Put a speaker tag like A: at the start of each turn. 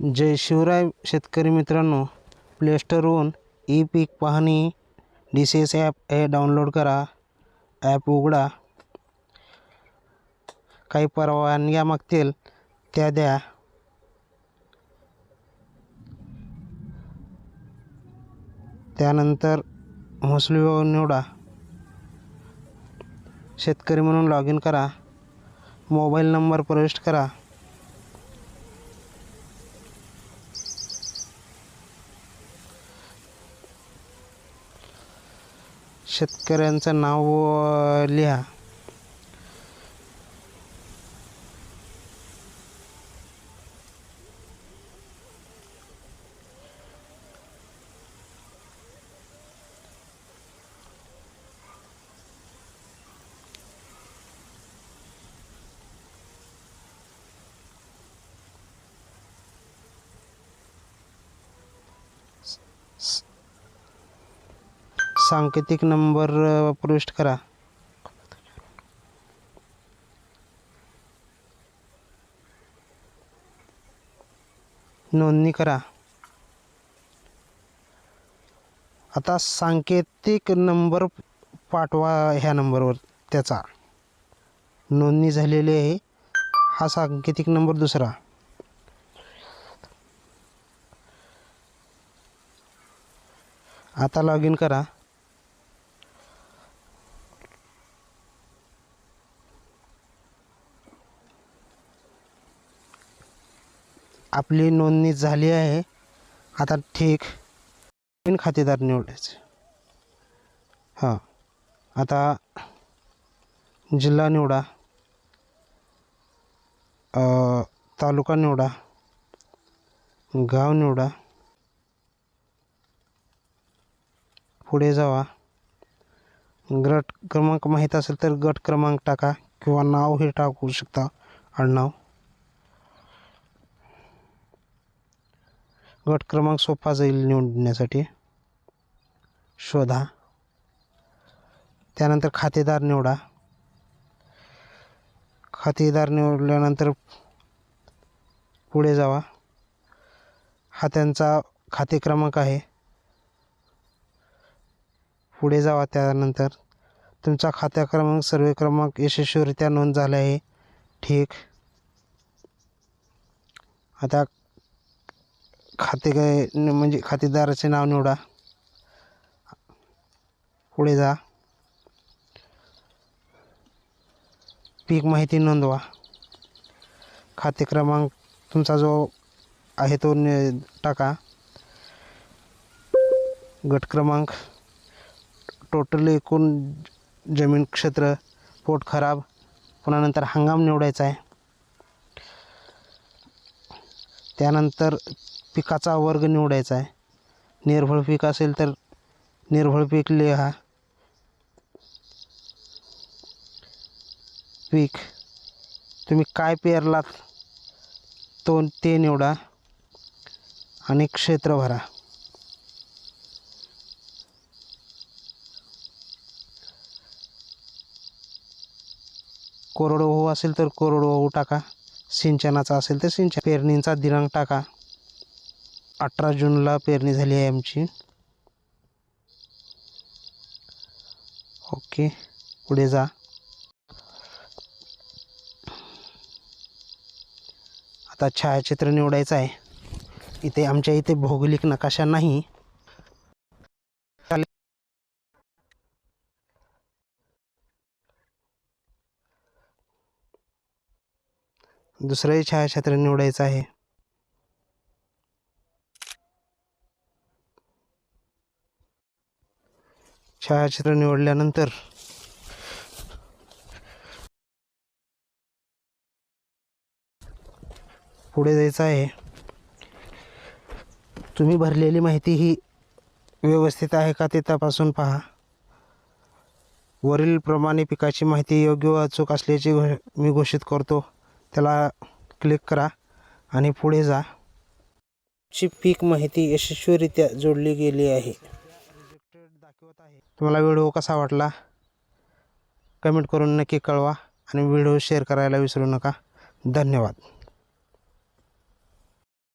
A: जय शिवराय शेतकरी मित्रांनो प्लेस्टोरवरून ई पीक पाहणी डी सी एस ॲप हे डाउनलोड करा. ॲप उघडा. काही परवानग्या मागतील त्या द्या. त्यानंतर मोसली विभाग निवडा. शेतकरी म्हणून लॉग इन करा. मोबाईल नंबर प्रविष्ट करा. शेतकऱ्यांचं नाव लिहा. सांकेतिक नंबर प्रविष्ट करा. नोंदणी करा. आता सांकेतिक नंबर पाठवा ह्या नंबरवर त्याचा. नोंदणी झालेली आहे. हा सांकेतिक नंबर दुसरा. आता लॉग इन करा. आपली नोंदणी झाली आहे. आता ठीक. नवीन खातेदार निवडायचे. हां. आता जिल्हा निवडा. तालुका निवडा. गाव निवडा. पुढे जावा. गट क्रमांक माहीत असेल तर गट क्रमांक टाका किंवा नाव हे टाकू शकता. आडनाव. गट क्रमांक सोपा जाईल निवडण्यासाठी. शोधा. त्यानंतर खातेदार निवडा. खातेदार निवडल्यानंतर पुढे जावा. हा त्यांचा खाते क्रमांक आहे. पुढे जावा त्यानंतर. तुमचा खाते क्रमांक सर्वे क्रमांक यशस्वीरित्या नोंद झाला आहे. ठीक. आता खाते काय म्हणजे खातेदाराचे नाव निवडा. पुढे जा. पीक माहिती नोंदवा. खाते क्रमांक तुमचा जो आहे तो नि- टाका. गट क्रमांक टोटल एकूण जमीन क्षेत्र पोट खराब पुन्हा नंतर हंगाम निवडायचा आहे. त्यानंतर पिकाचा वर्ग निवडायचा आहे. निर्भळ पीक असेल तर निर्भळ पीक लिहा. पीक. तुम्ही काय पेरलात तो ते निवडा आणि क्षेत्र भरा. कोरडवाहू असेल तर कोरडवाहू टाका. सिंचनाचा असेल तर सिंचन. पेरणींचा दिनांक टाका. अठरा जूनला पेरणी झाली आहे आमची. ओके पुढे जा. आता छायाचित्र निवडायचं आहे. इथे आमच्या इथे भौगोलिक नकाशा नाही. चालेल. दुसरंही छायाचित्र निवडायचं आहे. छायाचित्र निवडल्यानंतर पुढे जायचं आहे. तुम्ही भरलेली माहिती ही व्यवस्थित आहे का ते तपासून पहा. वरील प्रमाणे पिकाची माहिती योग्य व अचूक असल्याची घो मी घोषित करतो. त्याला क्लिक करा आणि पुढे जा. ची पीक माहिती यशस्वीरित्या जोडली गेली आहे. तुम्हाला व्हिडिओ कसा वाटला? कमेंट करून नक्की कळवा आणि व्हिडिओ शेअर करायला विसरू नका. धन्यवाद.